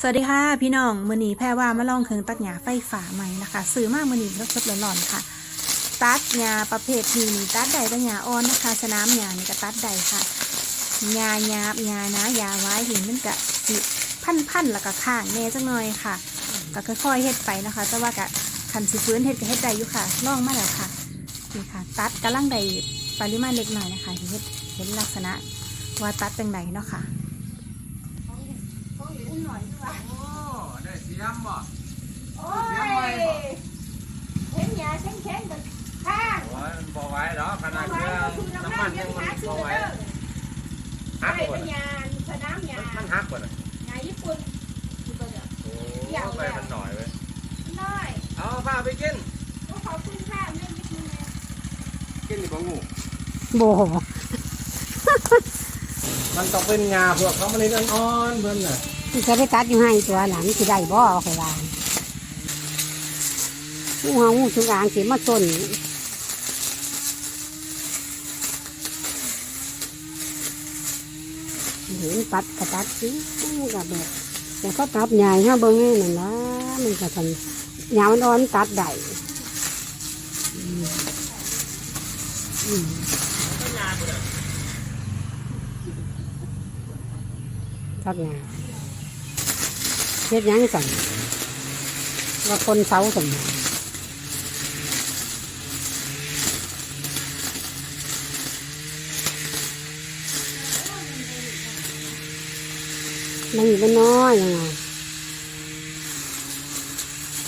สวัสดีค่ะ พี่น้องมือนีแพรว่ามาลองเครื่องตัดหญ้าไฟฟ้าใหม่นะคะซื้อมามือนีสดๆร้อนค่ะ ตัดหญ้าประเภทนี้นี่ตัดใดตัดหญ้าอ่อนนะคะ สนามหญ้านี่ก็ตัดใดค่ะหญ้าหยาหญ้านะหญ้าไว้เห็นมันก็สิพันๆแล้วก็ข้างแน่จังหน่อยค่ะ ก็ค่อยๆเฮ็ดไปนะคะ แต่ว่าก็คันสิฟื้นเฮ็ดก็เฮ็ดได้อยู่ค่ะลองมาแล้วค่ะนี่ค่ะ ตัดกำลังได้ปริมาณเล็กหน้อยนะคะเฮ็ดเห็นลักษณะว่าตัดเป็นไดเนาะค่ะโอ้ได้เสียม บ่โอ้ยเห็นยาแข็งๆกันข้างโอ้ยมันบ่ไหวดอกขนาดเครื่องน้ำมันยังมันบ่ไหวไอ้หักบ่เป็นน่ะยาสนามยามันหักบ่น่ะยาญี่ปุ่นญี่ปุ่นอะโอ้ไปมันหน่อยเว้ยน้อยเอาผ้าไปกินก็ขอบคุณค่ะไม่ยึดมือเลยกินดิบ่งูโบมันต้องเป็นงาพวกเขามันนี่อ่อนๆเพิ่นน่ะ ที่จะไปตัดอยู่ให้ตัวหลังสิได้บ่เอาไปวางงูเห่างูจงอางสิมาต้นเห็นตัดกระตัดสิกับแบบแต่ก็ตัดใหญ่ฮะเบิ่งให้นั่นนะมันก็ทันยาวอ่อนๆตัดได้อืมอืมตัดใหญ่ เฮ็ดยังสั่งว่าคนเสาสั่นมันอยู่เป็นน้อยยังไง